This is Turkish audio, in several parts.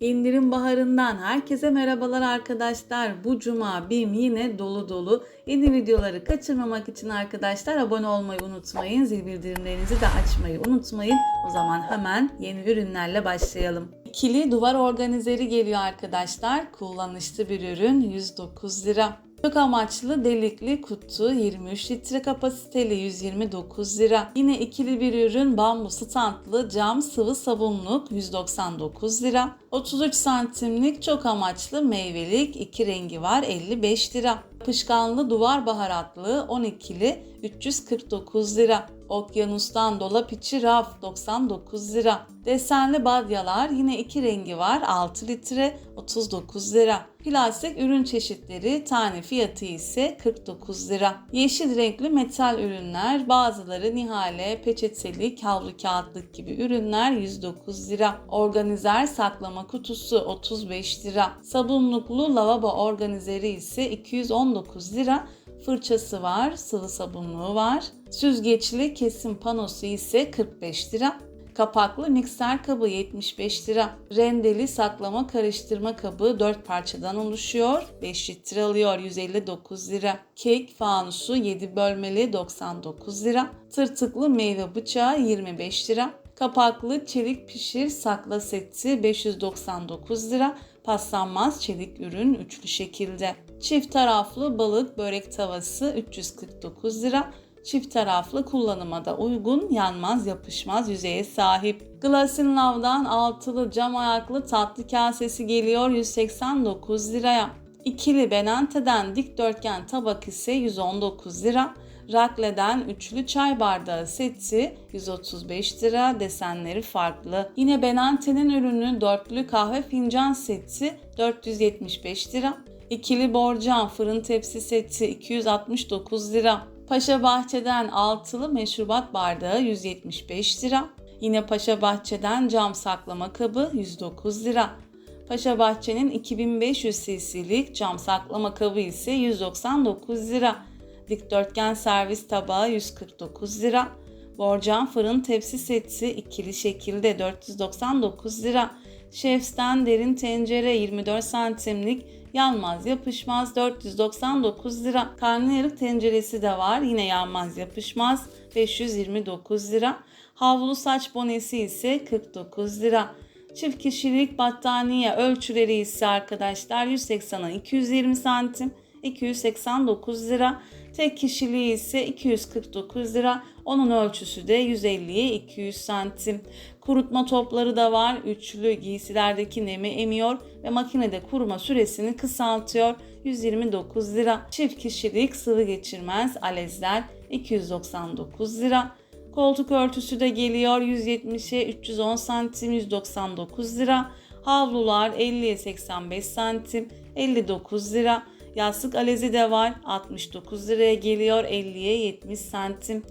İndirim baharından herkese merhabalar arkadaşlar. Bu cuma BİM yine dolu dolu. Yeni videoları kaçırmamak için arkadaşlar abone olmayı unutmayın. Zil bildirimlerinizi de açmayı unutmayın. O zaman hemen yeni ürünlerle başlayalım. İkili duvar organizeri geliyor arkadaşlar. Kullanışlı bir ürün 109 lira. Çok amaçlı delikli kutu 23 litre kapasiteli 129 lira. Yine ikili bir ürün bambu standlı cam sıvı sabunluk 199 lira. 33 santimlik çok amaçlı meyvelik iki rengi var 55 lira. Yapışkanlı duvar baharatlı 12'li 349 lira. Okyanustan dolap içi raf 99 lira. Desenli badyalar yine iki rengi var 6 litre 39 lira. Plastik ürün çeşitleri tane fiyatı ise 49 lira. Yeşil renkli metal ürünler bazıları nihale, peçetelik, havlu kağıtlık gibi ürünler 109 lira. Organizer saklama kutusu 35 lira. Sabunluklu lavabo organizeri ise 219 lira fırçası var, sıvı sabunluğu var. Süzgeçli kesim panosu ise 45 lira. Kapaklı mikser kabı 75 lira. Rendeli saklama karıştırma kabı 4 parçadan oluşuyor. 5 litre alıyor 159 lira. Kek fanusu 7 bölmeli 99 lira. Tırtıklı meyve bıçağı 25 lira. Kapaklı çelik pişir sakla seti 599 lira. Paslanmaz çelik ürün üçlü şekilde. Çift taraflı balık börek tavası 349 lira. Çift taraflı kullanıma da uygun, yanmaz, yapışmaz yüzeye sahip. Glasin Love'dan altılı cam ayaklı tatlı kasesi geliyor 189 liraya. İkili Benante'den dikdörtgen tabak ise 119 lira. Rakle'den üçlü çay bardağı seti 135 lira desenleri farklı. Yine Benante'nin ürünü dörtlü kahve fincan seti 475 lira. İkili borcam fırın tepsi seti 269 lira. Paşa Bahçe'den altılı meşrubat bardağı 175 lira. Yine Paşa Bahçe'den cam saklama kabı 109 lira. Paşa Bahçe'nin 2500 cc'lik cam saklama kabı ise 199 lira. Dikdörtgen servis tabağı 149 lira. Borcam fırın tepsi seti ikili şekilde 499 lira. Şefsten derin tencere 24 santimlik yanmaz yapışmaz 499 lira. Karnıyarık tenceresi de var yine yanmaz yapışmaz 529 lira. Havlu saç bonesi ise 49 lira. Çift kişilik battaniye ölçüleri ise arkadaşlar 180'a 220 santim 289 lira. Tek kişiliği ise 249 lira. Onun ölçüsü de 150'ye 200 santim. Kurutma topları da var. Üçlü giysilerdeki nemi emiyor ve makinede kuruma süresini kısaltıyor. 129 lira. Çift kişilik sıvı geçirmez alezler 299 lira. Koltuk örtüsü de geliyor 170'e 310 santim 199 lira. Havlular 50'ye 85 santim 59 lira. Yastık alezi de var 69 liraya geliyor 50'ye 70 santim.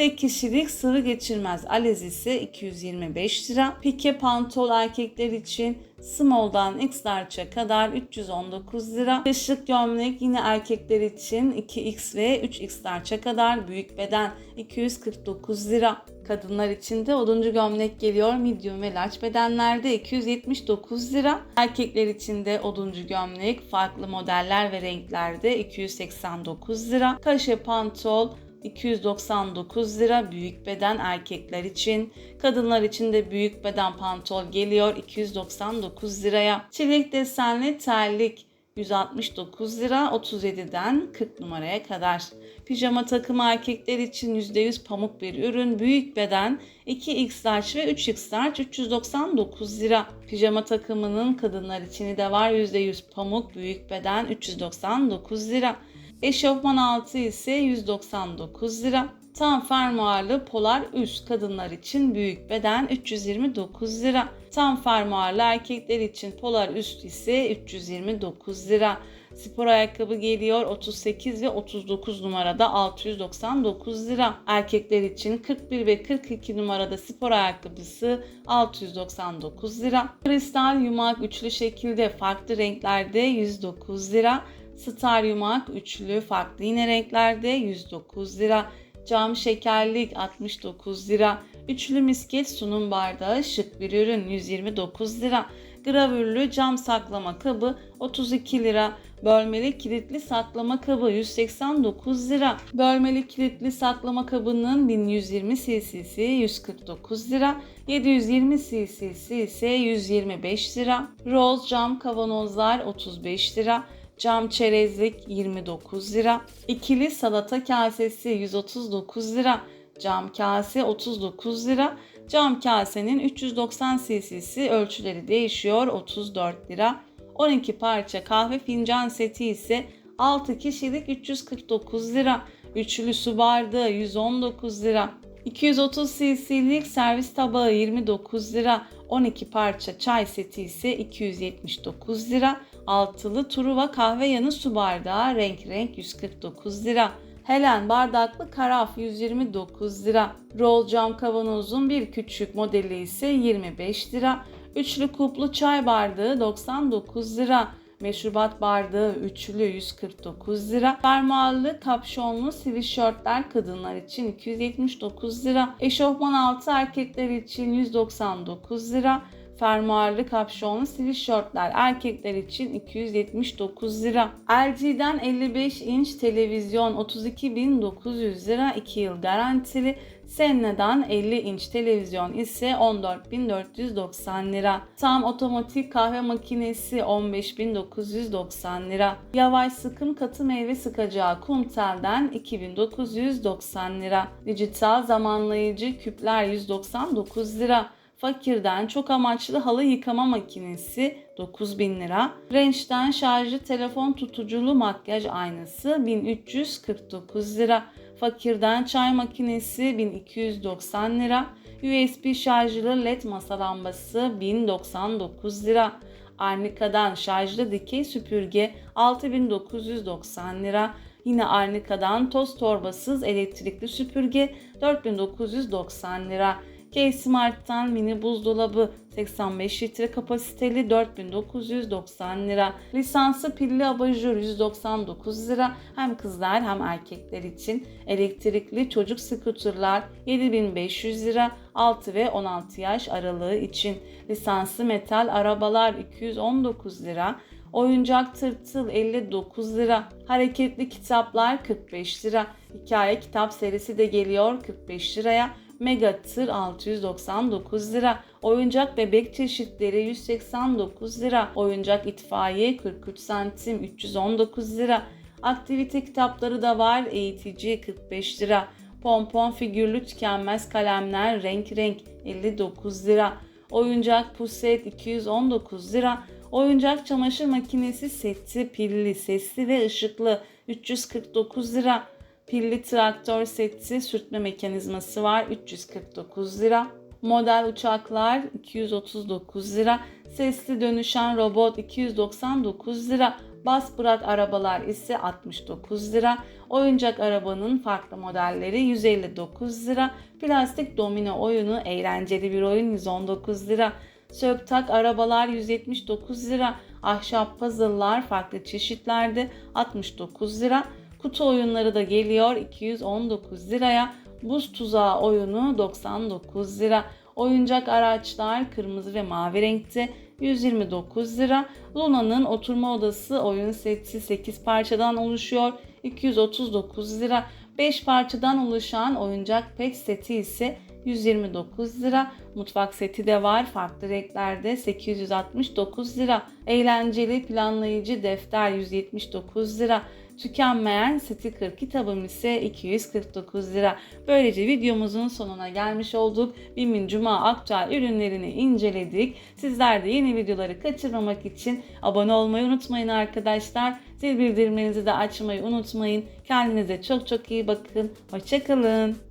Tek kişilik sıvı geçirmez alez ise 225 lira. Pike pantol erkekler için small'dan x large'a kadar 319 lira. Kışlık gömlek yine erkekler için 2x ve 3x large'a kadar büyük beden 249 lira. Kadınlar için de oduncu gömlek geliyor medium ve large bedenlerde 279 lira. Erkekler için de oduncu gömlek farklı modeller ve renklerde 289 lira. Kaşe pantol 299 lira büyük beden erkekler için. Kadınlar için de büyük beden pantol geliyor 299 liraya. Çelik desenli terlik 169 lira 37'den 40 numaraya kadar. Pijama takımı erkekler için %100 pamuk bir ürün. Büyük beden 2x large ve 3x large 399 lira. Pijama takımının kadınlar için de var %100 pamuk büyük beden 399 lira. Eşofman altı ise 199 lira. Tam fermuarlı polar üst kadınlar için büyük beden 329 lira. Tam fermuarlı erkekler için polar üst ise 329 lira. Spor ayakkabı geliyor 38 ve 39 numarada 699 lira. Erkekler için 41 ve 42 numarada spor ayakkabısı 699 lira. Kristal yumak üçlü şekilde farklı renklerde 109 lira. Star yumak üçlü farklı yine renklerde 109 lira. Cam şekerlik 69 lira. Üçlü misket sunum bardağı şık bir ürün 129 lira. Gravürlü cam saklama kabı 32 lira. Bölmeli kilitli saklama kabı 189 lira. Bölmeli kilitli saklama kabının 1120 cc'si 149 lira. 720 cc'si ise 125 lira. Rose cam kavanozlar 35 lira. Cam çerezlik 29 lira. İkili salata kasesi 139 lira. Cam kase 39 lira. Cam kasenin 390 cc'si ölçüleri değişiyor 34 lira. 12 parça kahve fincan seti ise 6 kişilik 349 lira. Üçlü su bardağı 119 lira. 230 cc'lik servis tabağı 29 lira. 12 parça çay seti ise 279 lira. Altılı Truva kahve yanı su bardağı renk renk 149 lira. Helen bardaklı karaf 129 lira. Roll cam kavanozun bir küçük modeli ise 25 lira. Üçlü kuplu çay bardağı 99 lira. Meşrubat bardağı üçlü 149 lira. Fermuarlı kapşonlu sweatshirtler kadınlar için 279 lira. Eşofman altı erkekler için 199 lira. Fermuarlı kapşonlu sweatshirtler erkekler için 279 lira. LG'den 55 inç televizyon 32.900 lira 2 yıl garantili. Senna'dan 50 inç televizyon ise 14.490 lira. Tam otomatik kahve makinesi 15.990 lira. Yavaş sıkım katı meyve sıkacağı Kumtel'den 2990 lira. Dijital zamanlayıcı küpler 199 lira. Fakir'den çok amaçlı halı yıkama makinesi 9000 lira. Range'den şarjlı telefon tutuculu makyaj aynası 1349 lira. Fakir'den çay makinesi 1290 lira. USB şarjlı led masa lambası 1099 lira. Arnika'dan şarjlı dikey süpürge 6990 lira. Yine Arnika'dan toz torbasız elektrikli süpürge 4990 lira. K-Smart'tan mini buzdolabı 85 litre kapasiteli 4990 lira. Lisanslı pilli abajur 199 lira. Hem kızlar hem erkekler için. Elektrikli çocuk skuterlar 7500 lira. 6 ve 16 yaş aralığı için. Lisanslı metal arabalar 219 lira. Oyuncak tırtıl 59 lira. Hareketli kitaplar 45 lira. Hikaye kitap serisi de geliyor 45 liraya. Mega tır 699 lira. Oyuncak bebek çeşitleri 189 lira. Oyuncak itfaiye 43 santim 319 lira. Aktivite kitapları da var. Eğitici 45 lira. Pompon figürlü tükenmez kalemler renk renk 59 lira. Oyuncak puset 219 lira. Oyuncak çamaşır makinesi seti pilli, sesli ve ışıklı 349 lira. Pilli traktör seti sürtme mekanizması var 349 lira. Model uçaklar 239 lira. Sesli dönüşen robot 299 lira. Bas bırak arabalar ise 69 lira. Oyuncak arabanın farklı modelleri 159 lira. Plastik domino oyunu eğlenceli bir oyun 119 lira. Söktak arabalar 179 lira. Ahşap puzzle'lar farklı çeşitlerde 69 lira. Kutu oyunları da geliyor 219 liraya. Buz tuzağı oyunu 99 lira. Oyuncak araçlar kırmızı ve mavi renkte 129 lira. Luna'nın oturma odası oyun seti 8 parçadan oluşuyor 239 lira. 5 parçadan oluşan oyuncak pet seti ise 129 lira. Mutfak seti de var farklı renklerde 869 lira. Eğlenceli planlayıcı defter 179 lira. Tükenmeyen sticker kitabım ise 249 lira. Böylece videomuzun sonuna gelmiş olduk. Bimin Cuma aktüel ürünlerini inceledik. Sizler de yeni videoları kaçırmamak için abone olmayı unutmayın arkadaşlar. Zil bildirimlerinizi de açmayı unutmayın. Kendinize çok çok iyi bakın. Hoşçakalın.